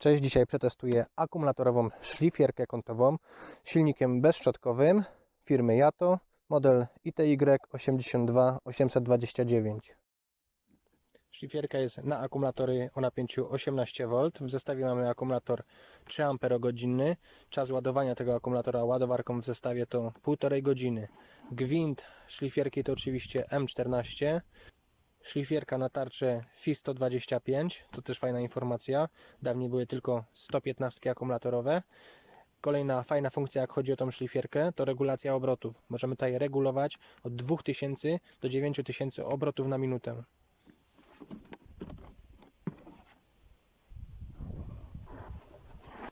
Cześć, dzisiaj przetestuję akumulatorową szlifierkę kątową silnikiem bezszczotkowym firmy Yato, model ITY 82829. Szlifierka jest na akumulatory o napięciu 18V. W zestawie mamy akumulator 3 Ah. Czas ładowania tego akumulatora ładowarką w zestawie to 1,5 godziny. Gwint szlifierki to oczywiście M14. Szlifierka na tarczę FI 125, to też fajna informacja. Dawniej były tylko 115 akumulatorowe. Kolejna fajna funkcja, jak chodzi o tą szlifierkę, to regulacja obrotów. Możemy tutaj regulować od 2000 do 9000 obrotów na minutę.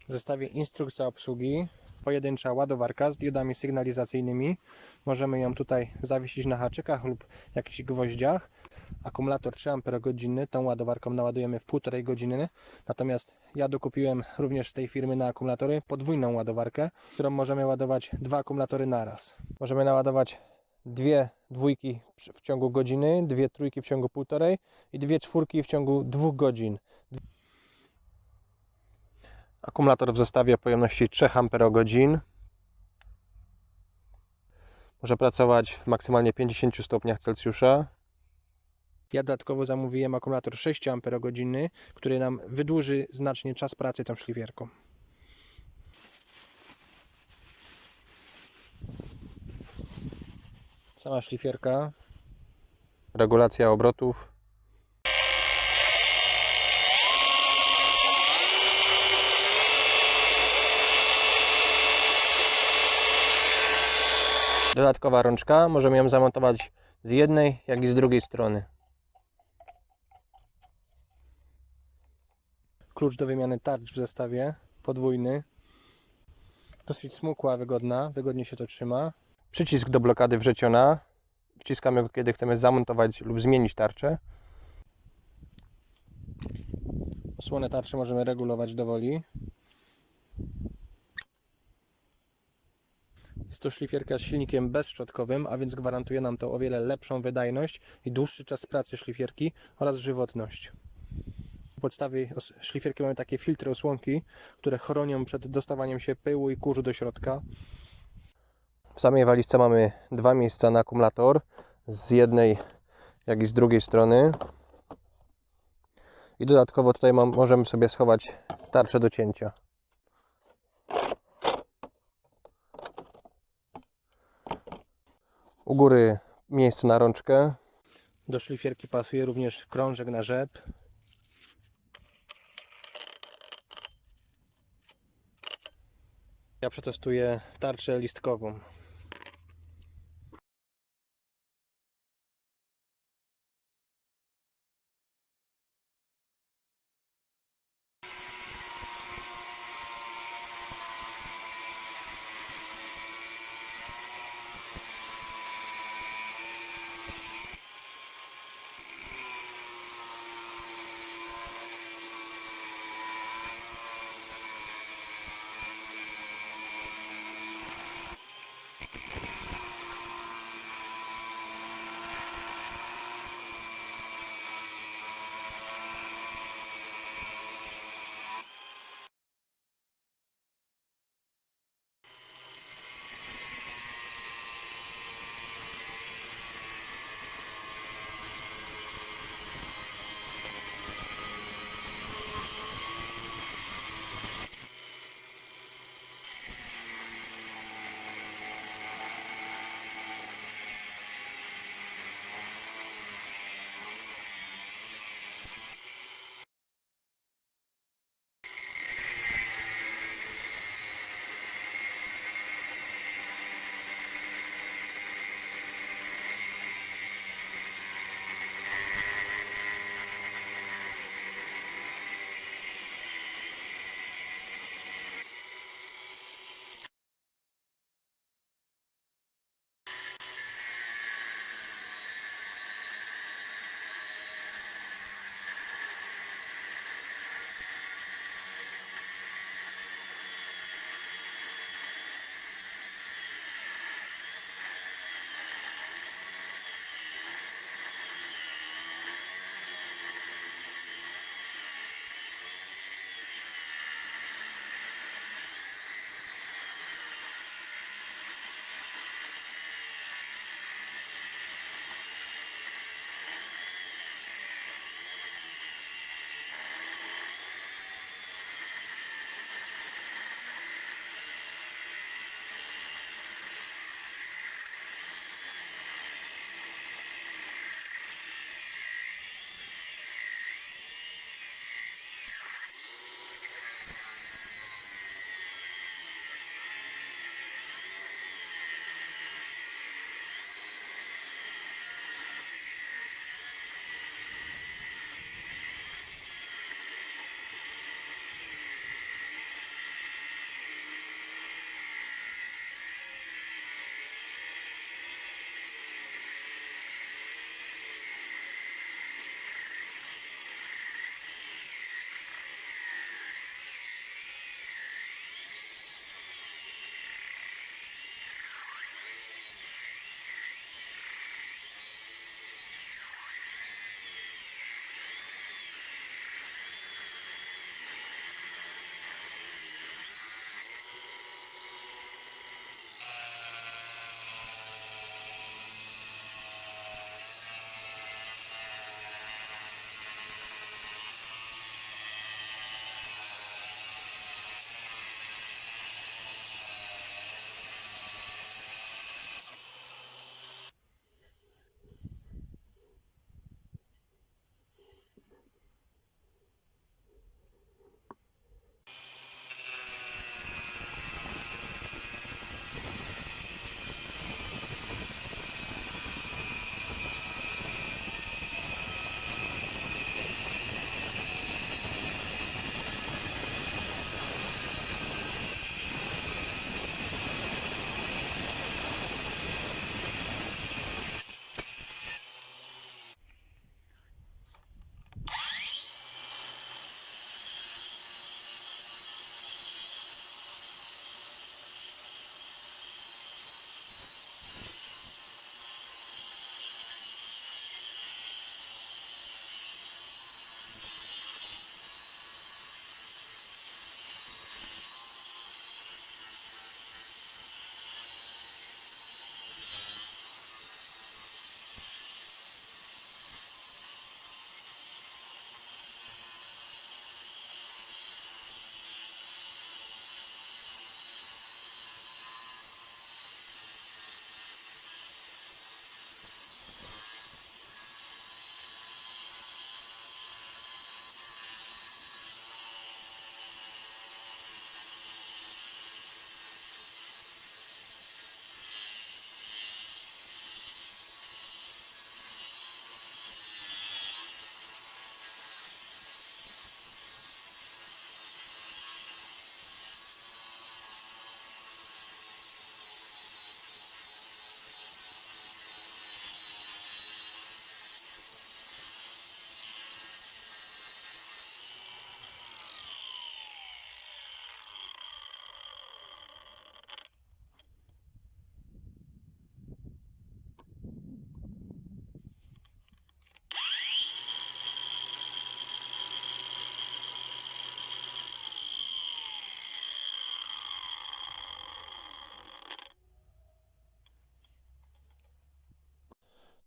W zestawie instrukcja obsługi, pojedyncza ładowarka z diodami sygnalizacyjnymi. Możemy ją tutaj zawiesić na haczykach lub jakichś gwoździach. Akumulator 3 Ah, tą ładowarką naładujemy w 1,5 godziny. Natomiast ja dokupiłem również z tej firmy na akumulatory podwójną ładowarkę, którą możemy ładować dwa akumulatory naraz. Możemy naładować dwie dwójki w ciągu godziny, dwie trójki w ciągu półtorej i dwie czwórki w ciągu dwóch godzin. Akumulator w zestawie o pojemności 3 Ah. Może pracować w maksymalnie 50 stopniach Celsjusza. Ja dodatkowo zamówiłem akumulator 6 Ah, który nam wydłuży znacznie czas pracy tą szlifierką. Sama szlifierka. Regulacja obrotów. Dodatkowa rączka, możemy ją zamontować z jednej, jak i z drugiej strony. Klucz do wymiany tarcz w zestawie, podwójny. Dosyć smukła, wygodna, wygodnie się to trzyma. Przycisk do blokady wrzeciona. Wciskamy go, kiedy chcemy zamontować lub zmienić tarczę. Osłonę tarczy możemy regulować do woli. Jest to szlifierka z silnikiem bezszczotkowym, a więc gwarantuje nam to o wiele lepszą wydajność i dłuższy czas pracy szlifierki oraz żywotność. W podstawie szlifierki mamy takie filtry osłonki, które chronią przed dostawaniem się pyłu i kurzu do środka. W samej walizce mamy dwa miejsca na akumulator, z jednej jak i z drugiej strony. I dodatkowo tutaj mam, możemy sobie schować tarczę do cięcia. U góry miejsce na rączkę. Do szlifierki pasuje również krążek na rzep. Ja przetestuję tarczę listkową.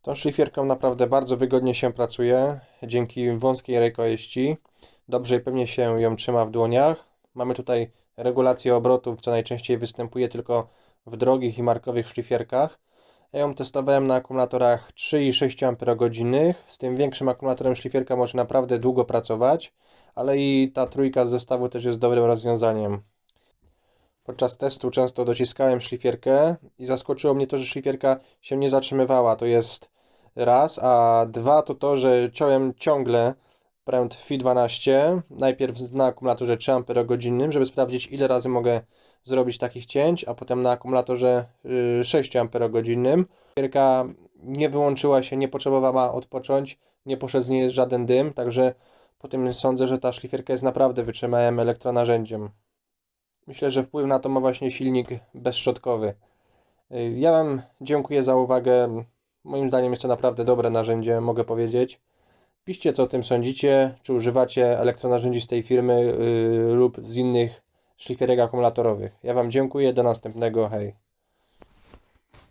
Tą szlifierką naprawdę bardzo wygodnie się pracuje, dzięki wąskiej rękojeści. Dobrze i pewnie się ją trzyma w dłoniach. Mamy tutaj regulację obrotów, co najczęściej występuje tylko w drogich i markowych szlifierkach. Ja ją testowałem na akumulatorach 3 i 6 Ah. Z tym większym akumulatorem szlifierka może naprawdę długo pracować, ale i ta trójka z zestawu też jest dobrym rozwiązaniem. Podczas testu często dociskałem szlifierkę i zaskoczyło mnie to, że szlifierka się nie zatrzymywała. To jest raz, a dwa to to, że ciąłem ciągle pręd Fi12, najpierw na akumulatorze 3 Ah, żeby sprawdzić ile razy mogę zrobić takich cięć, a potem na akumulatorze y, 6 Ah. Szlifierka nie wyłączyła się, nie potrzebowała odpocząć, nie poszedł z niej żaden dym, także po tym sądzę, że ta szlifierka jest naprawdę wytrzymałym elektronarzędziem. Myślę, że wpływ na to ma właśnie silnik bezszczotkowy. Ja Wam dziękuję za uwagę. Moim zdaniem jest to naprawdę dobre narzędzie, mogę powiedzieć. Piszcie, co o tym sądzicie, czy używacie elektronarzędzi z tej firmy yy, lub z innych szlifierek akumulatorowych. Ja Wam dziękuję, do następnego, hej.